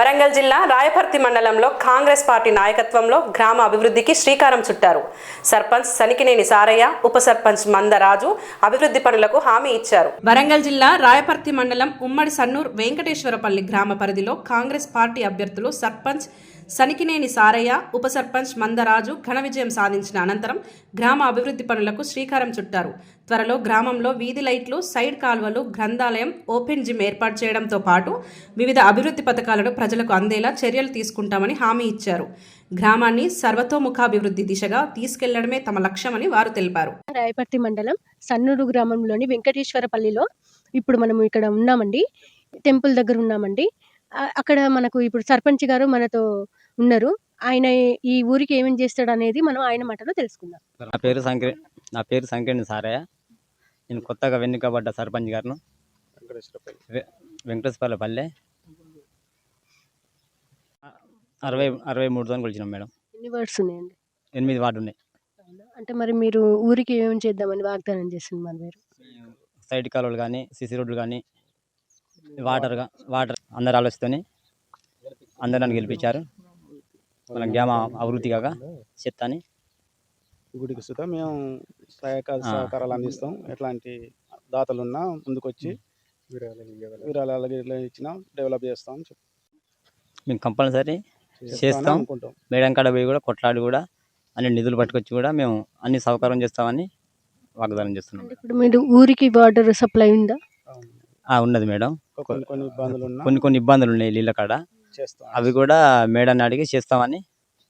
వరంగల్ జిల్లా రాయపర్తి మండలంలో కాంగ్రెస్ పార్టీ నాయకత్వంలో గ్రామ అభివృద్ధికి శ్రీకారం చుట్టారు. సర్పంచ్ సనికినేని సారయ్య ఉప సర్పంచ్ మందరాజు అభివృద్ధి పనులకు హామీ ఇచ్చారు. వరంగల్ జిల్లా రాయపర్తి మండలం ఉమ్మడి సన్నూర్ వెంకటేశ్వరపల్లి గ్రామ పరిధిలో కాంగ్రెస్ పార్టీ అభ్యర్థులు సర్పంచ్ సనికినేని సారయ్య ఉప సర్పంచ్ మందరాజు ఘన విజయం సాధించిన అనంతరం గ్రామ అభివృద్ధి పనులకు శ్రీకారం చుట్టారు. త్వరలో గ్రామంలో వీధి లైట్లు సైడ్ కాల్వలు గ్రంథాలయం ఓపెన్ జిమ్ ఏర్పాటు చేయడంతో పాటు వివిధ అభివృద్ధి పథకాలను ప్రజలకు అందేలా చర్యలు తీసుకుంటామని హామీ ఇచ్చారు. గ్రామాన్ని సర్వతోముఖాభివృద్ధి దిశగా తీసుకెళ్ళడమే తమ లక్ష్యమని వారు తెలిపారు. రాయపర్తి మండలం సన్నూరు గ్రామంలోని వెంకటేశ్వరపల్లిలో ఇప్పుడు మనం ఇక్కడ ఉన్నామండి. టెంపుల్ దగ్గర ఉన్నామండి. అక్కడ మనకు ఇప్పుడు సర్పంచ్ గారు మనతో ఉన్నారు. ఆయన ఈ ఊరికి ఏమేం చేస్తాడు అనేది మనం ఆయన మాటలో తెలుసుకుందాం. నా పేరు సంక్రి నా పేరు సంకిరణ్ సారయ్య. నేను కొత్తగా వెన్నుకబడ్డ సర్పంచ్ గారును. వెంకటేశ్వర పల్లె. అరవై అరవై మూడుతో కొలిచినాం మేడం. ఎన్ని వర్డ్స్ ఉన్నాయండి? ఎనిమిది వార్డు ఉన్నాయి. అంటే మరి మీరు ఊరికి ఏమేమి చేద్దామని వాగ్దానం చేస్తుంది మరి మీరు? సైడ్ కాలువలు కానీ సిసి రోడ్లు కానీ వాటర్ గా- వాటర్ అందరు ఆలోచిస్తేనే అందరు నన్ను గెలిపించారు. మన గ్రామ అభివృద్ధి కాగా చెప్తాని. గుడికి సుతా మేము సహాయక. సహకారాలు అందిస్తాం. ఎట్లాంటి దాతలు ఉన్నా ముందుకొచ్చి విరాళాలు గిట్లా ఇచ్చినా డెవలప్ చేస్తాం మేము కంపల్సరీ చేస్తాం. మేడం కాడ పోయి కూడా కొట్లాడి కూడా అన్ని నిధులు పట్టుకొచ్చి కూడా మేము అన్ని సౌకర్యం చేస్తామని వాగ్దానం చేస్తున్నాం. ఇప్పుడు మీరు ఊరికి వాటర్ సప్లై ఉందా? ఉన్నది మేడం. కొన్ని కొన్ని ఇబ్బందులు ఉన్నా కొన్ని కొన్ని ఇబ్బందులు ఉన్నాయి నీళ్ళ కాడ. చేస్తాం అవి కూడా మేడాన్ని అడిగి చేస్తామని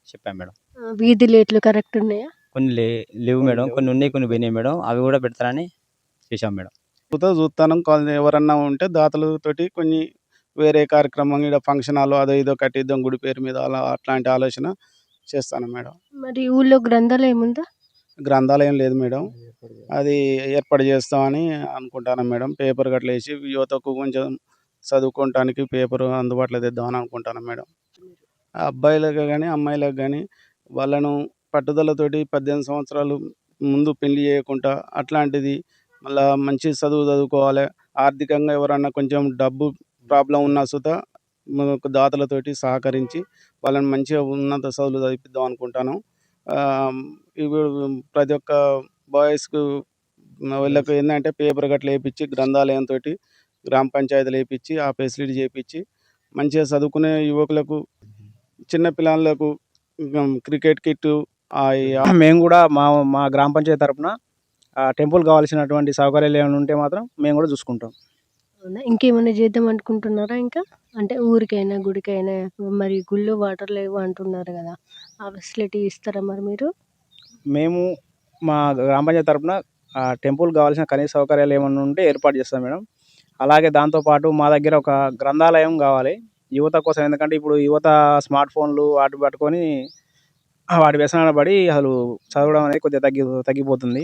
చెప్పాం మేడం వీధి లేట్లు కరెక్ట్ ఉన్నాయా? కొన్ని లే లేవు మేడం కొన్ని ఉన్నాయి కొన్ని పోయినాయి మేడం అవి కూడా పెడతారని చేశాం మేడం చూస్తా చూస్తాను. కొంత ఎవరన్నా ఉంటే దాతలతోటి కొన్ని వేరే కార్యక్రమం ఇక్కడ ఫంక్షన్ హాల్ అదో ఇదో కట్టిద్దాం గుడి పేరు మీద అలా అట్లాంటి ఆలోచన చేస్తాను మేడం మరి ఊళ్ళో గ్రంథాలయం ఉందా? గ్రంథాలయం లేదు మేడం అది ఏర్పాటు చేస్తామని అనుకుంటాను మేడం పేపర్ గట్ల వేసి యువతకు కొంచెం చదువుకోవటానికి పేపర్ అందుబాటులో తెద్దామని అనుకుంటాను మేడం. ఆ అబ్బాయిలకు కానీ అమ్మాయిలకు కానీ వాళ్ళను పట్టుదలతోటి పద్దెనిమిది సంవత్సరాలు ముందు పెళ్ళి చేయకుండా అట్లాంటిది మళ్ళా మంచి చదువు చదువుకోవాలి. ఆర్థికంగా ఎవరన్నా కొంచెం డబ్బు ప్రాబ్లం ఉన్నా సుత మనకు దాతలతోటి సహకరించి వాళ్ళని మంచిగా ఉన్నత చదువులు చదివిద్దాం అనుకుంటాను. ఇప్పుడు ప్రతి ఒక్క బాయ్స్కు వీళ్ళకు ఏంటంటే పేపర్ గట్ల వేయించి గ్రంథాలయంతో గ్రామ పంచాయతీలు వేయించి ఆ ఫెసిలిటీ చేయించి మంచిగా చదువుకునే యువకులకు చిన్న పిల్లలకు క్రికెట్ కిట్ మేము కూడా మా మా గ్రామ పంచాయతీ తరపున ఆ టెంపుల్ కావాల్సినటువంటి సౌకర్యాలు ఏమైనా ఉంటే మాత్రం మేము కూడా చూసుకుంటాం. ఇంకేమైనా చేద్దాం అనుకుంటున్నారా ఇంకా? అంటే ఊరికైనా గుడికైనా మరి గుళ్ళో వాటర్ లేవు అంటున్నారు కదా ఆ ఫెసిలిటీ ఇస్తారా మరి మీరు? మేము మా గ్రామ పంచాయతీ తరపున ఆ టెంపుల్ కావాల్సిన కనీస సౌకర్యాలు ఏమైనా ఉంటే ఏర్పాటు చేస్తాం మేడం. అలాగే దాంతోపాటు మా దగ్గర ఒక గ్రంథాలయం కావాలి. యువత కోసం ఎందుకంటే ఇప్పుడు యువత స్మార్ట్ ఫోన్లు వాటి పట్టుకొని వాటి వ్యసనాలు పడి అసలు చదవడం అనేది కొద్దిగా తగ్గి తగ్గిపోతుంది.